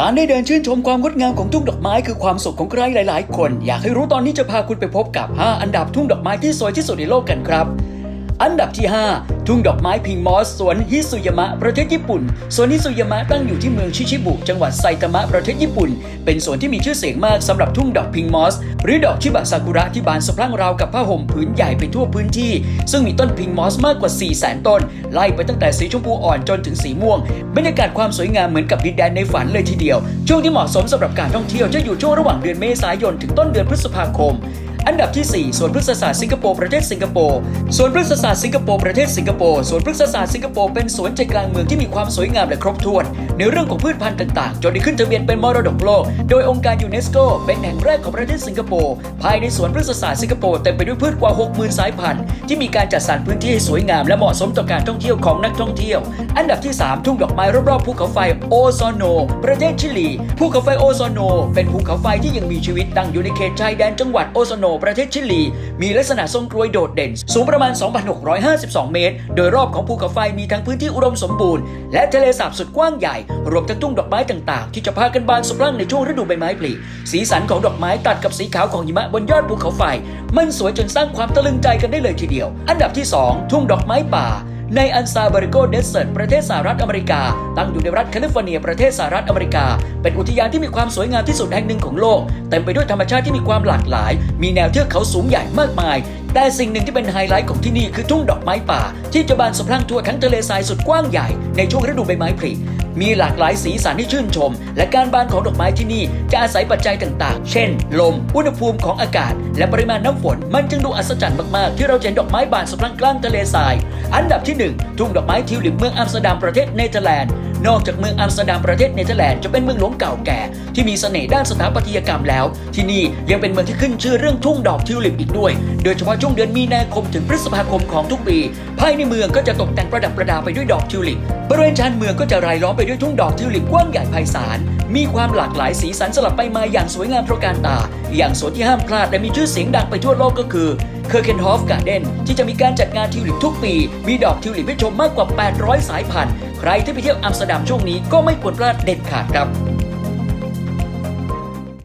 การได้เดินชื่นชมความงดงามของทุ่งดอกไม้คือความสุขของใครหลาย ๆ คน อยากให้รู้ตอนนี้จะพาคุณไปพบกับ 5 อันดับทุ่งดอกไม้ที่สวยที่สุดในโลกกันครับ อันดับที่ 5 ทุ่งดอกไม้พิงมอสสวนฮิซุยามะประเทศญี่ปุ่น สวนฮิซุยามะตั้งอยู่ที่เมืองชิชิบุ จังหวัดไซตามะประเทศญี่ปุ่น เป็นสวนที่มีชื่อเสียงมากสำหรับทุ่งดอกพิงมอส หรือดอกชิบะซากุระที่บานสะพรั่งราวกับผ้าห่มผืนใหญ่ไปทั่วพื้นที่ ซึ่งมีต้นพิงมอสมากกว่า 4 0 0 0 0 0 ต้น ไล่ไปตั้งแต่สีชมพูอ่อนจนถึงสีม่วง บรรยากาศความสวยงามเหมือนกับดินแดนในฝันเลยทีเดียว ช่วงที่เหมาะสมสำหรับการท่องเที่ยวจะอยู่ช่วงระหว่างเดือนเมษายนถึงต้นเดือนพฤษภาคม อันดับที่ 4 สวนพฤกษศาสตร์สิงคโปร์ประเทศสิงคโปร์สวนพฤกษศาสตร์สิงคโปร์ประเทศสิงคโปร์สวนพฤกษศาสตร์สิงคโปร์เป็นสวนใจกลางเมืองที่มีความสวยงามและครบถ้วน ในเรื่องของพืชพันธุ์ต่างๆ จนได้ขึ้นทะเบียนเป็นมรดกโลก โดยองค์การยูเนสโกเป็นแห่งแรกของประเทศสิงคโปร์ภายในสวนพฤกษศาสตร์สิงคโปร์เต็มไปด้วยพืชกว่า 60,000 สายพันธุ์ที่มีการจัดสรรพื้นที่ให้สวยงามและเหมาะสมต่อการท่องเที่ยวของนักท่องเที่ยว อันดับที่ 3 ทุ่งดอกไม้รอบๆภูเขาไฟโอโซโน ประเทศชิลีภูเขาไฟโอโซโน เป็นภูเขาไฟที่ยังมีชีวิตตั้งอยู่ในเขตชายแดนจังหวัดโอโซโนประเทศชิลี มีลักษณะทรงกรวยโดดเด่น สูงประมาณ 2,652 เมตร โดยรอบของภูเขาไฟมีทั้งพื้นที่อุดมสมบูรณ์ และทะเลสาบสุดกว้างใหญ่ รวมทั้งทุ่งดอกไม้ต่างๆ ที่จะพากันบานสะพรั่งในช่วงฤดูใบไม้ผลิสีสันของดอกไม้ตัดกับสีขาวของหิมะบนยอดภูเขาไฟ มันสวยจนสร้างความตะลึงใจกันได้เลยทีเดียว อันดับที่ 2 ทุ่งดอกไม้ป่า ในอันซาบาริโกเดสเซิร์ตประเทศสหรัฐอเมริกา ตั้งอยู่ในรัฐแคลิฟอร์เนียประเทศสหรัฐอเมริกา เป็นอุทยานที่มีความสวยงามที่สุดแห่งหนึ่งของโลก เต็มไปด้วยธรรมชาติที่มีความหลากหลาย มีแนวเทือกเขาสูงใหญ่มากมาย แต่สิ่งหนึ่งที่เป็นไฮไลท์ของที่นี่คือทุ่งดอกไม้ป่า ที่จะบานสะพรั่งทั่วทั้งทะเลทรายสุดกว้างใหญ่ในช่วงฤดูใบไม้ผลิ มีหลากหลายสีสันให้ชื่นชม และการบานของดอกไม้ที่นี่จะอาศัยปัจจัยต่างๆ เช่น ลม อุณหภูมิของอากาศ และปริมาณน้ำฝน มันจึงดูอัศจรรย์มากๆ ที่เราเห็นดอกไม้บานสะพรั่งกลางทะเลทราย อันดับที่หนึ่งทุ่งดอกไม้ทิวลิปเมืองอัมสเตอร์ดัมประเทศเนเธอร์แลนด์นอกจากเมืองอัมสเตอร์ดัมประเทศเนเธอร์แลนด์จะเป็นเมืองหลวงเก่าแก่ ที่มีเสน่ห์ด้านสถาปัตยกรรมแล้ว ที่นี่ยังเป็นเมืองที่ขึ้นชื่อเรื่องทุ่งดอกทิวลิปอีกด้วย โดยเฉพาะช่วงเดือนมีนาคมถึงพฤษภาคมของทุกปี ภายในเมืองก็จะตกแต่งประดับประดาไปด้วยดอกทิวลิป บริเวณชานเมืองก็จะรายล้อมไปด้วยทุ่งดอกทิวลิปกว้างใหญ่ไพศาล มีความหลากหลายสีสันสลับไปมาอย่างสวยงามตระการตา อย่างสวนที่ห้ามพลาดและมีชื่อเสียงดังไปทั่วโลกก็คือ เคอร์เคนฮอฟการ์เดนที่จะมีการจัดงานทิวลิปทุกปี มีดอกทิวลิปให้ชมมากกว่า 800 สายพันธุ์ ใครที่ไปเที่ยวอัมสเตอร์ดัมช่วงนี้ก็ไม่ควรพลาดเด็ดขาดครับ